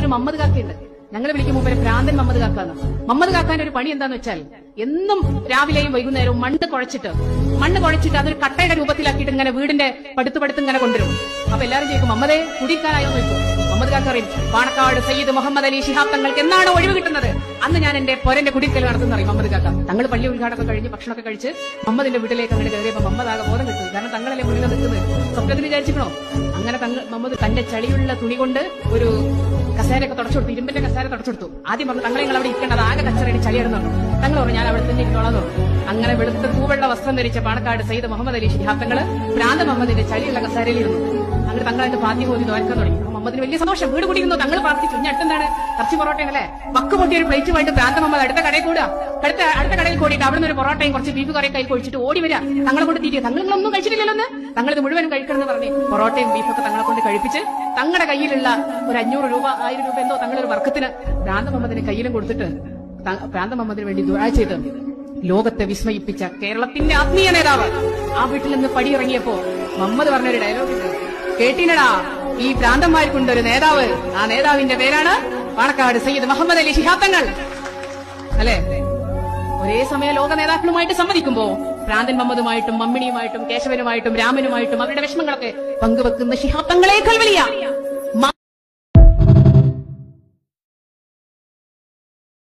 ഒരു മമ്മദ് കാക്കയുണ്ട്. ഞങ്ങൾ വിളിക്കും മുമ്പേ ഭ്രാന്തൻ മമ്മദ് കാക്കാന്ന്. മമ്മദ് കാക്കാന്റെ ഒരു പണി എന്താന്ന് വെച്ചാൽ എന്നും രാവിലെയും വൈകുന്നേരവും മണ്ണ് കുഴച്ചിട്ട് മണ്ണ് കുഴച്ചിട്ട് അതൊരു കട്ടയുടെ രൂപത്തിലാക്കിയിട്ട് ഇങ്ങനെ വീടിന്റെ പടുത്ത് പടുത്ത് ഇങ്ങനെ കൊണ്ടുവരും. അപ്പൊ എല്ലാവരും ചോദിക്കും മമ്മദേ കുടിക്കാനായോ? നോക്കും മുഹമ്മദ് കാക്ക അറിയും പാണക്കാട് സയ്യിദ് മുഹമ്മദ് അലി ശിഹാബ് തങ്ങൾക്ക് എന്നാണ് ഒഴിവ് കിട്ടുന്നത്? അന്ന് ഞാൻ എന്റെ പൊരന്റെ കുടിക്കൽ നടത്തുന്ന പറയും മുഹമ്മദ് കാക്ക. തങ്ങൾ പള്ളി ഉദ്ഘാടനം കഴിഞ്ഞ് ഭക്ഷണമൊക്കെ കഴിച്ച് മുഹമ്മദിന്റെ വീട്ടിലേക്ക് അങ്ങനെ കയറിയപ്പോ മുഹമ്മദ് ആകെ ബോധം കിട്ടും. കാരണം തങ്ങളല്ലേ മുന്നിൽ നിൽക്കുന്നത്. സ്വപ്നത്തിൽ വിചാരിച്ചിക്കണോ അങ്ങനെ തങ്ങൾ മുഹമ്മദ് തന്റെ ചളിയുള്ള തുണി കൊണ്ട് ഒരു കസേരയൊക്കെ തുടച്ചു കൊടുത്തു ഇരുമ്പിന്റെ കസേര തുടച്ചു കൊടുത്തു. ആദ്യം പറഞ്ഞു തങ്ങളെ നിങ്ങൾ അവിടെ ഇരിക്കേണ്ടത് ആകെ കച്ചറയുടെ ചളിയായിരുന്നു തങ്ങൾ പറഞ്ഞു ഞാൻ അവിടെ തന്നെ ഇരിക്കോളാം എന്ന് അങ്ങനെ വെളുത്ത പൂവെള്ള വസ്ത്രം ധരിച്ച പാണക്കാട് സയ്യിദ് മുഹമ്മദ് അലി ശിഹാബ് പ്രാന്ത മുഹമ്മദിന്റെ ചളിയുള്ള കസേരയിൽ ഇരുന്നു. അങ്ങനെ തങ്ങൾ അതിന്റെ പാത്തി പോയി തോൽക്കാൻ തുടങ്ങി മുഹമ്മദിന് വലിയ സന്തോഷം. വീട് കുടിക്കുന്നു തങ്ങൾ പ്രാർത്ഥിച്ചു ഇനി അടുത്തെന്താണ് ഇറച്ചി പൊറോട്ടയല്ലേ? വക്ക് പൊട്ടിയ ഒരു പ്ലേറ്റുമായിട്ട് പ്രാന്ത മുഹമ്മദ് അടുത്ത കടയിൽ കൂടുക. അടുത്ത അടുത്ത കടയിൽ കൂടിയിട്ട് അവിടുന്ന് ഒരു പൊറോട്ടയും കുറച്ച് ബീഫ് കറിയൊക്കെ കൊഴിച്ചിട്ട് ഓടി വരിക. തങ്ങളെ കൊണ്ട് തീറ്റി തങ്ങൾ നിങ്ങളൊന്നും കഴിച്ചിട്ടില്ലല്ലോ തങ്ങളിത് മുഴുവനും കഴിക്കണം എന്ന് പറഞ്ഞ് പൊറോട്ടയും ബീഫൊക്കെ തങ്ങളെ കൊണ്ട് കഴിപ്പിച്ച് തങ്ങളുടെ കയ്യിലുള്ള ഒരു അഞ്ഞൂറ് രൂപ ആയിരം രൂപ എന്തോ തങ്ങളൊരു വർക്കത്തിന് ഭ്രാന്ത മുഹമ്മദിന് കയ്യിലും കൊടുത്തിട്ട് ഭ്രാന്ത മുഹമ്മദിന് വേണ്ടി ദുരാ ചെയ്ത് ലോകത്തെ വിസ്മയിപ്പിച്ച കേരളത്തിന്റെ ആത്മീയ നേതാവ്. ആ വീട്ടിൽ നിന്ന് പടിയിറങ്ങിയപ്പോ മുഹമ്മദ് പറഞ്ഞൊരു ഡയലോഗ് കേട്ടിനടാ ഈ ഭ്രാന്തന്മാർക്കുണ്ട് ഒരു നേതാവ്. ആ നേതാവിന്റെ പേരാണ് പാണക്കാട് സയ്യിദ് മുഹമ്മദ് അലി ശിഹാബ് അല്ലേ? ഒരേ സമയം ലോക നേതാക്കളുമായിട്ട് സംവദിക്കുമ്പോ ഭ്രാന്തൻ മമ്മദുമായിട്ടും മമ്മിണിയുമായിട്ടും കേശവനുമായിട്ടും രാമനുമായിട്ടും അവരുടെ വിഷമങ്ങളൊക്കെ പങ്കുവെക്കുന്ന ശിഹാബ് തങ്ങളേക്കാൾ വലിയ